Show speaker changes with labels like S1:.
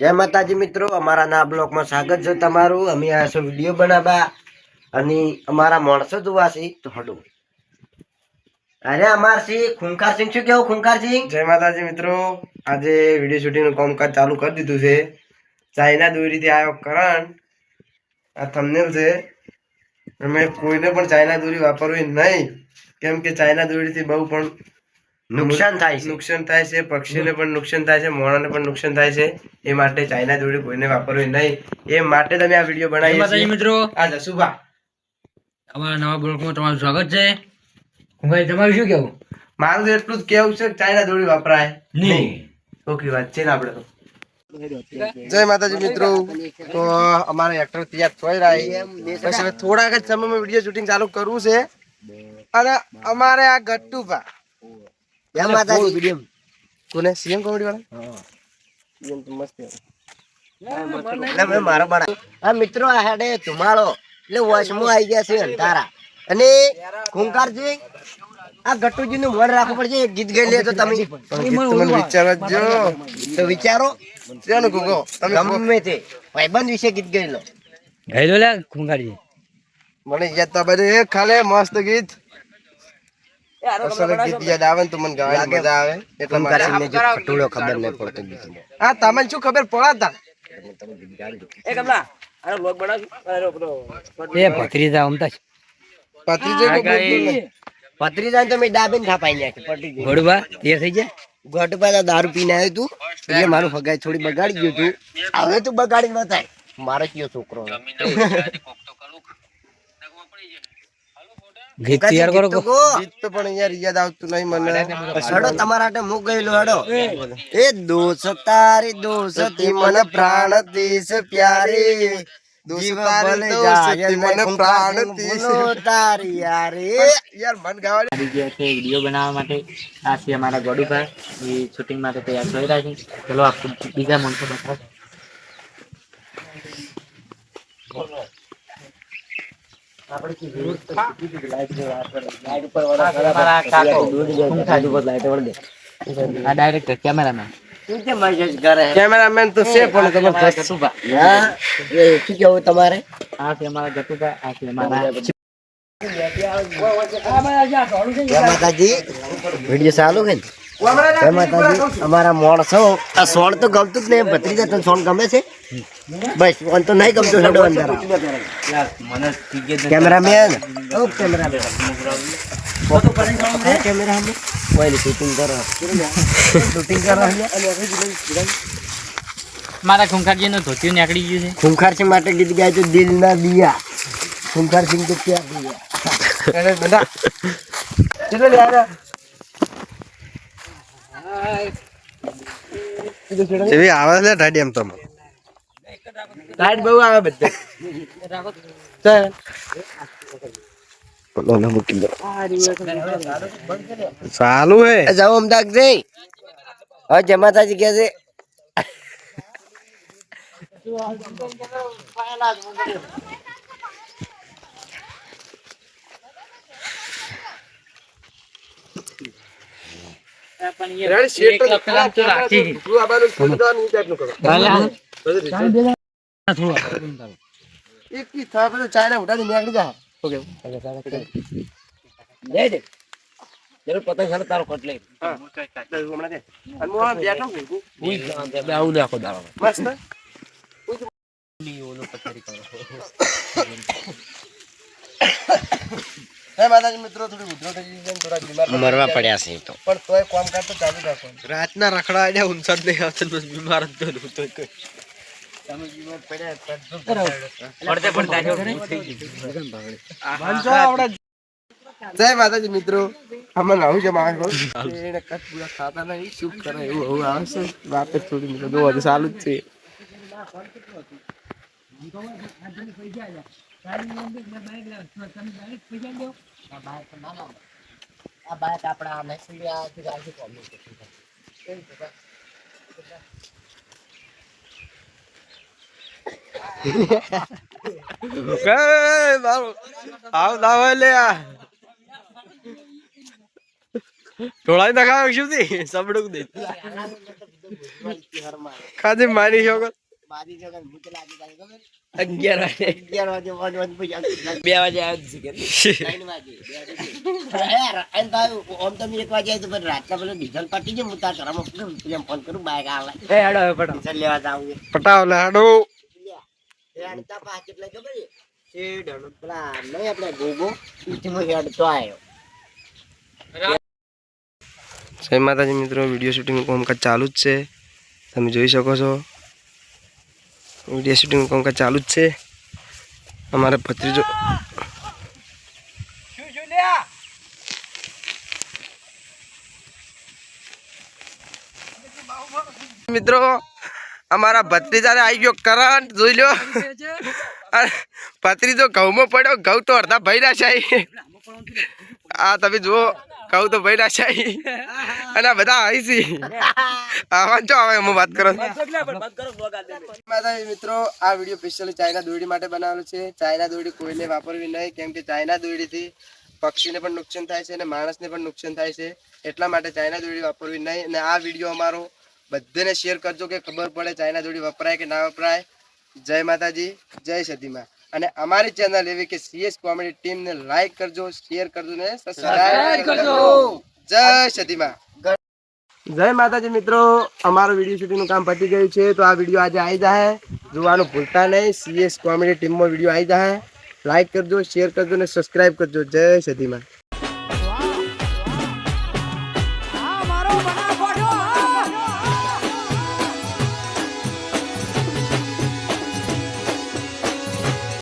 S1: જય માતાજી મિત્રો, અમારા ના બ્લોગમાં સ્વાગત છે તમારું. અમે આ શું વીડિયો બનાવવા અને અમારા માણસો જોવાશે તો હડો. અરે અમાર સિંહ ખૂંખાર સિંહ શું કેવું ખૂંખાર સિંહ
S2: જય માતાજી મિત્રો, આજે વીડિયો શૂટિંગનું કામકાજ ચાલુ કરી દીધું છે. ચાઇના દોરીથી આવ્યો કરણ. આ થંબનેલ છે. અમે કોઈને પણ ચાઇના દોરી વાપરવી નહીં. કેમ કે ચાઇના દોરીથી બહુ પણ
S1: નુકસાન થાય છે.
S2: નુકસાન થાય છે પક્ષીને પણ નુકસાન થાય છે મોણાને પણ નુકસાન થાય છે. એ માટે ચાઇના જોડે કોઈને વાપરવી નહીં. એ માટે તમે આ વીડિયો બનાવી
S3: માતાજી મિત્રો.
S2: આ જસુભા
S3: અમારા નવા બ્લોગમાં તમારું સ્વાગત છે. ભાઈ તમારું શું કેવું?
S2: મારું તો એટલું જ કેવું છે કે ચાઇના દોરી વાપરાય
S3: નહીં.
S2: ઓકે વાત છે ને આપણે તો. જય માતાજી મિત્રો. તો અમારે એક્ટર તૈયાર થઈ રહ્યા પછી થોડાક જ સમયમાં વીડિયો શૂટિંગ ચાલુ કરવું છે. અને અમારે આ ગટ્ટુભા.
S1: જય માતાજી. વીડિયો
S2: કોને? સીએમ કોમેડી વાળા? CM તો મસ્ત છે.
S1: એટલે મેં મારો બના આ મિત્રો આ હેડે ધુમાડો એટલે વશમાં આવી ગયા છે અંધારા. અને ખૂંખાર આ ગટ્ટુજી નું મન રાખવું પડશે એક ગીત ગાઈ લે તો તમે
S2: તો
S1: વિચારો. ગમે તે. ભાઈબંધ વિશે ગીત ગાઈ લો.
S3: ગઈ લો
S2: મને યાદ તો બધે ખાલે મસ્ત ગીત.
S1: પત્રીજા તો મેં ડાબીને થાપાઈ નાખી
S3: ઘોડવા તૈયાર થઈ જાય
S1: ગઢ પાછા દારૂ પીને આવ્યો તું. એટલે મારું ફગાઈ થોડી બગાડી ગયું તું. હવે તું બગાડી ન થાય મારો કયો છોકરો?
S3: ગીત તૈયાર કરો
S1: ગીત તો ગો.
S2: ગીત તો પણ યાર યાદ આવતું નહીં મને.
S1: હડો તમારા હાટે મુક ગયેલો હડો. એ દોષ તારી
S2: દોષ મને પ્રાણ દેશ.
S4: વીડિયો બનાવવા માટે. આ છે અમારા ગોડુભા એ શૂટિંગ માટે તૈયાર થઈ રહ્યા છે. ચલો આપણે બીજા માણસો બતાવો અમારા કાકો ખૂંખાર આ ડાયરેક્ટર કેમેરામેન
S1: શું કે મહેશ કરે
S2: કેમેરામેન તો છે પણ તમે
S4: ગટુભા.
S1: હા? શું કેવું તમારે?
S4: આ કે મારા ગટુભા આ છે અમારા
S1: માતાજી. વીડિયો ચાલુ કે ને? જય છો. આ સોણ તો ગમતું જ નહીં. ભત્રીજા તને સોણ ગમે છે? બસ સોણ તો નહીં ગમતું હેડો અંદર કેમેરામેન. ઓ કેમેરામેન. કેમેરામેન. કોઈ શૂટિંગ કરો. શૂટિંગ કરો
S4: મારા ખૂંખારજી નું ધોતિયું નીકળી ગયું છે.
S1: ખુંખારસિંહ માટે ગીત ગાય તો દિલ ના દિયા ખુંખારસિંહ તો ક્યાં દિયા?
S2: બધા. ચલો લે આરા જેવી આવે છે ડાડી એમ તો. લાઈટ બહુ આવે બધે. ચાલ. ચાલુ હે.
S1: જાઓ અમદાવાદ જઈ હવે જમાતા જગ્યા કે છે
S2: રેડી શેટ તો
S4: પેલા તો રાખી
S2: તું આ બાજુ ખોલી દો ને ઈ ટાઈપનું કરો એક કી થા પેલો ચાઇના ઉડાડી નીકળી જા ઓકે
S1: દે દે જરૂર પતંગ ખાને તારો કટ લઈ.
S2: હા માતાજી મિત્રો થોડી ઉધરો થઈ ગઈ છે થોડા બીમાર
S1: મરવા પડ્યા છે તો.
S2: પણ તોય કામ કરતો ચાલુ રાખવાનું રાતના રખડા આડ્યા ઊંચાડ નહીં આવતો બસ બીમાર જ તો તો કોઈ. તમે બીમાર પડ્યા
S4: પડતે પડતા
S2: જય માતાજી મિત્રો. આમાં આવું છે માણસ એને કટ પૂરા ખાતા નહીં. શું કરે એવું એવું આવશે? વાત થોડી મિત્રો જો ચાલુ જ છે.
S1: આ બાઈક આપણા
S2: દાવ લે આ ઢોળાઈ નખાવ શું થી સબડુક દે ખાધી મારી શકો
S1: મારી જગત ભૂત લાગી જાય ખબર?
S3: અગિયાર વાગે.
S1: અગિયાર વાગે વાગે વાગે પછી
S3: બે વાગે આવ્યો જ છે
S1: ત્રણ વાગે બે વાગે. હે, અને ભાઈ, આમ તો એક વાગે આવ્યો તો પણ રાતના પેલો ડીઝલ પટી ગયો હું તાર ઘરમાં ફોન કરું બાઈક આવે
S3: એ હેડો હવે પટો
S1: ડીઝલ લેવા જાવ
S2: પટાવ લે લાડો
S1: એ અડધા પાંચ એટલે ખબર છે? અને પેલા નહીં આપણે ગોગો ઈથી હેડતો આવ્યો
S2: જય માતાજી મિત્રો વીડિયો શૂટિંગનું કામકાજ ચાલુ જ છે. તમે જોઈ શકો છો. વીડિયો શૂટિંગ કંકા ચાલુ જ છે. અમારે ભત્રીજો મિત્રો, અમારા ભત્રીજાને આવી ગયો કરંટ, જોઈ લો ભત્રીજો ઘઉંમાં પડ્યો, ઘઉં તો અડધા ભર્યા છે. આ તમે જુઓ. કહું તો ભાઈ ના છે અને બધા આવી છે. આવા જો આવે હું વાત કરો. મિત્રો આ વીડિયો સ્પેશિયલી ચાઇના દોરડી માટે બનાવેલો છે. ચાઇના દોરડી કોઈને વાપરવી નહીં કેમ કે ચાઇના દોરડીથી પક્ષીને પણ નુકસાન થાય છે અને માણસને પણ નુકસાન થાય છે. એટલા માટે ચાઇના દોરડી વાપરવી નહીં. અને આ વીડિયો અમારો બધાને શેર કરજો કે ખબર પડે ચાઇના દોરડી વપરાય કે ના વપરાય. જય માતાજી જય સતીમાં. અને અમારી ચેનલ એવી કે સીએસ કોમેડી ટીમને લાઈક કરજો શેર કરજો ને સબસ્ક્રાઇબ કરજો. જય સતીમાં જય માતાજી મિત્રો અમારો વીડિયો શૂટિંગનું કામ પતી ગયું છે તો આ વીડિયો આજે આવી જાય જોવાનું ભૂલતા નહીં સીએસ કોમેડી ટીમમાં વીડિયો આવી જાય લાઈક કરજો શેર કરજો ને સબસ્ક્રાઇબ કરજો. જય સતીમાં